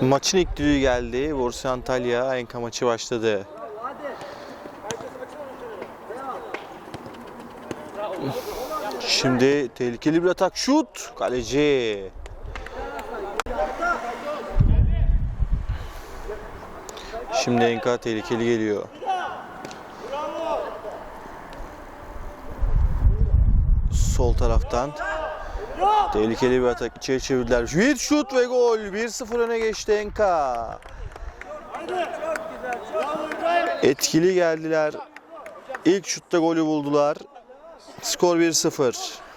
Maçın ilk düdüğü geldi. Borussia Antalya Enka maçı başladı. Şimdi tehlikeli bir atak. Şut. Kaleci. Şimdi Enka tehlikeli geliyor. Sol taraftan tehlikeli bir atak içeri çevirdiler. Bir şut ve gol. 1-0 öne geçti Enka. Etkili geldiler. İlk şutta golü buldular. Skor 1-0.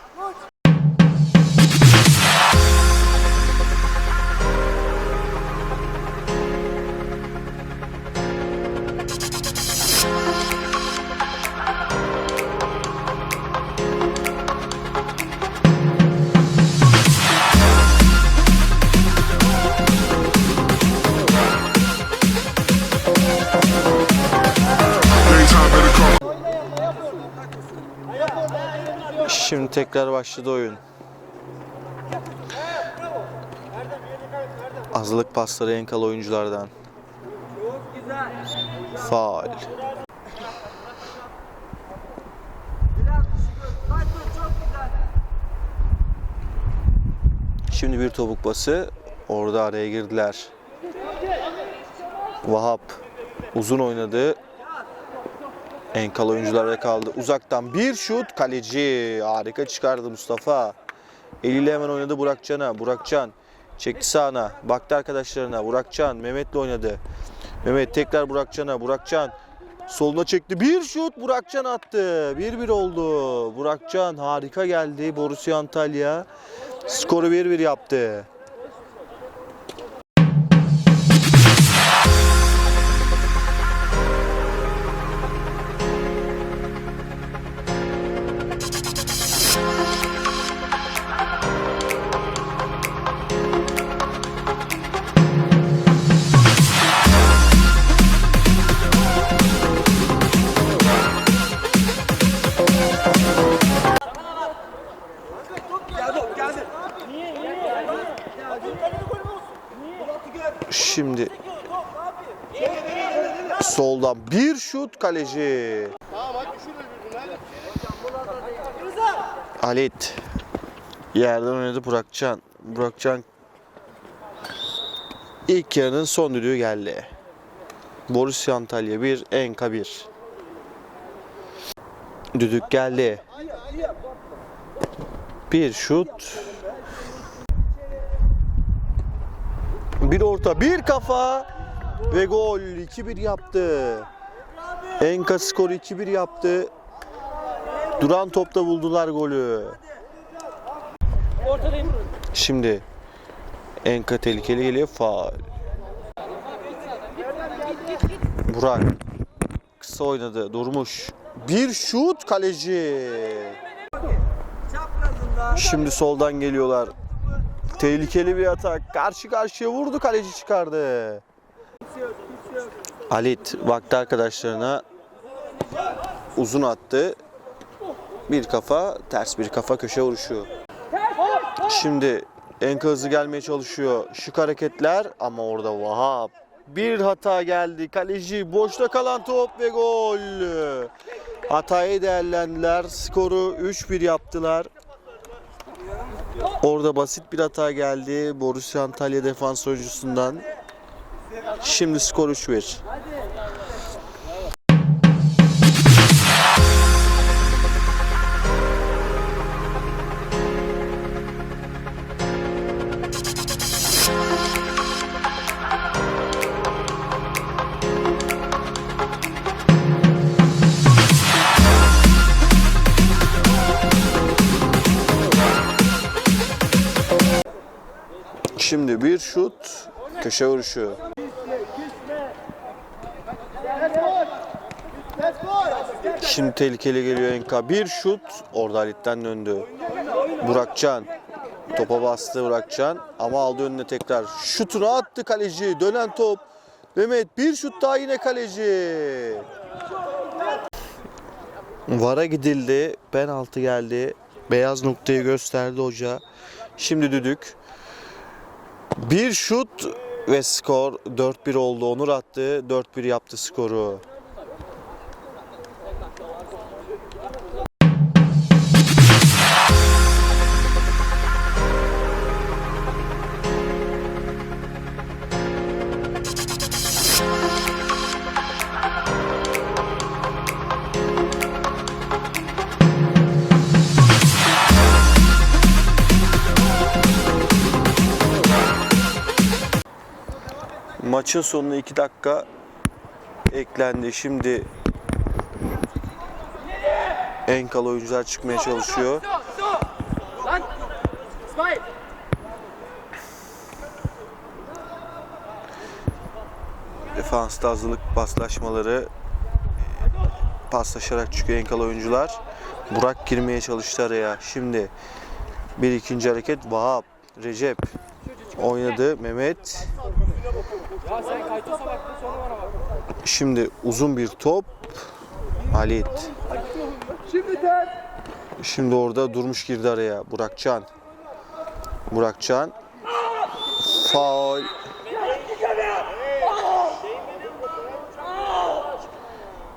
Şimdi tekrar başladı oyun. Azlık pasları Enkalı oyunculardan. Faul. Şimdi bir topuk bası. Orada araya girdiler. Vahap uzun oynadı. Enkal oyuncularda kaldı. Uzaktan bir şut kaleci. Harika çıkardı Mustafa. Eliyle hemen oynadı Burakcan'a. Burakcan çekti sağına. Baktı arkadaşlarına. Burakcan Mehmet'le oynadı. Mehmet tekrar Burakcan'a. Burakcan soluna çekti. Bir şut Burakcan attı. 1-1 oldu. Burakcan harika geldi. Borussia Antalya skoru 1-1 yaptı. Şimdi soldan bir şut kaleci. Halit yerden oynadı Burakcan. Burakcan ilk yarının son düdüğü geldi. Borussia Antalya 1, Enka 1. Düdük geldi. Bir şut. Bir orta, bir kafa ve gol 2-1 yaptı. Enka skoru 2-1 yaptı. Duran topta buldular golü. Şimdi Enka tehlikeli geliyor. Faul. Burak kısa oynadı. Durmuş. Bir şut kaleci. Şimdi soldan geliyorlar. Tehlikeli bir atak. Karşı karşıya vurdu kaleci çıkardı. Halit baktı arkadaşlarına. Uzun attı. Bir kafa, ters bir kafa köşe vuruşu. Şimdi Enka hızlı gelmeye çalışıyor. Şık hareketler ama orada Vahap. Bir hata geldi. Kaleci boşta kalan top ve gol. Hatayı değerlendiler. Skoru 3-1 yaptılar. Orada basit bir hata geldi Borussia Antalya defans oyuncusundan. Şimdi skor 3-1. Şut, köşe vuruşu. Şimdi tehlikeli geliyor Enka. Bir şut, orada Halit'ten döndü. Burakcan, topa bastı Burakcan ama aldı önüne tekrar. Şutunu attı kaleci, dönen top. Mehmet bir şut daha yine kaleci. Vara gidildi, penaltı geldi. Beyaz noktayı gösterdi hoca. Şimdi düdük. Bir şut Ve skor 4-1 oldu. Onur attı. 4-1 yaptı skoru. Maçın sonuna 2 dakika eklendi. Şimdi Enkal oyuncular çıkmaya çalışıyor. Defansta hazırlık paslaşmaları paslaşarak çıkıyor Enkal oyuncular. Burak girmeye çalıştı araya. Şimdi bir ikinci hareket Vahap, Recep oynadı. Mehmet Şimdi uzun bir top. Halit. Şimdi ters. Şimdi orada durmuş girdi araya. Burakcan. Burakcan. Faul.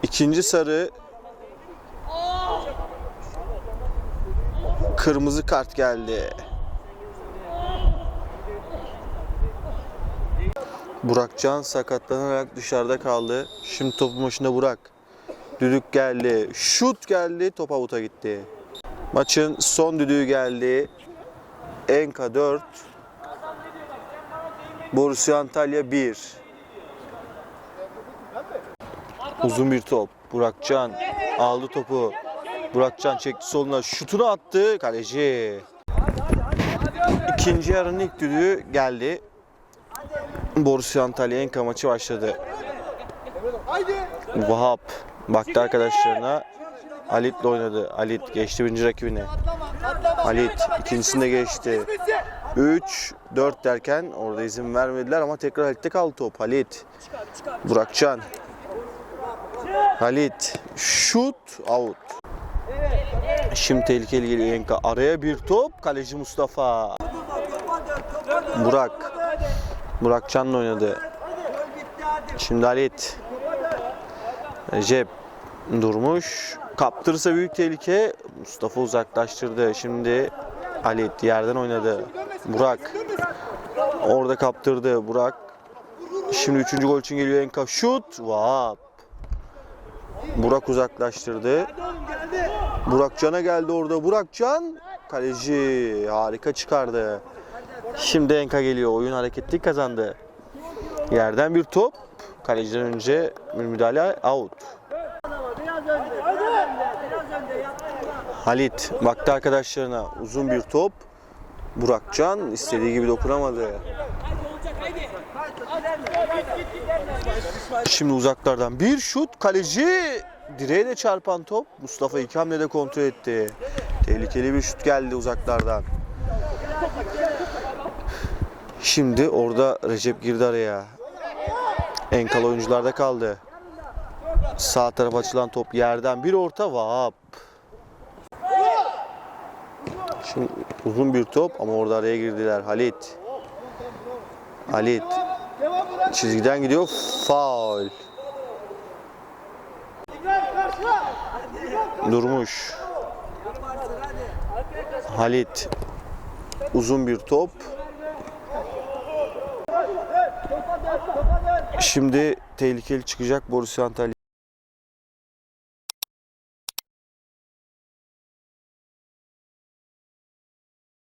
İkinci sarı. Kırmızı kart geldi. Burakcan sakatlanarak dışarıda kaldı. Şimdi topun başında Burak. Düdük geldi. Şut geldi. Top avuta gitti. Maçın son düdüğü geldi. Enka 4. Borussia Antalya 1. Uzun bir top. Burakcan aldı topu. Burakcan çekti soluna şutunu attı. Kaleci. İkinci yarının ilk düdüğü geldi. Borussia Antalya Enka maçı başladı. Vahap baktı arkadaşlarına. Halit'le oynadı. Halit geçti birinci rakibine. Halit ikincisinde geçti. 3, 4 derken orada izin vermediler ama tekrar Halit'te kaldı top. Halit. Burakcan. Halit. Şut. Out. Şimdi tehlikeli geliyor Yenka. Araya bir top. Kaleci Mustafa. Burak. Burakcan'la oynadı. Şimdi Halit. Recep durmuş. Kaptırırsa büyük tehlike. Mustafa uzaklaştırdı. Şimdi Halit yerden oynadı. Burak. Orada kaptırdı. Burak. Şimdi üçüncü gol için geliyor Enka. Şut. Vap. Burak uzaklaştırdı. Burak Can'a geldi orada. Burak Can. Kaleci harika çıkardı. Şimdi Enka geliyor. Oyun hareketli kazandı. Yerden bir top. Kaleciden önce müdahale out. Halit baktı arkadaşlarına uzun bir top. Burakcan istediği gibi dokunamadı. Şimdi uzaklardan bir şut kaleci direğe de çarpan top Mustafa iki hamlede kontrol etti. Tehlikeli bir şut geldi uzaklardan. Şimdi orada Recep girdi araya. Enkal oyuncularda kaldı. Sağ tarafa açılan top yerden bir orta Vahap. Şimdi uzun bir top ama orada araya girdiler. Halit. Halit. Çizgiden gidiyor. Faul. Durmuş. Halit. Uzun bir top. Şimdi tehlikeli çıkacak Borussia Antalya.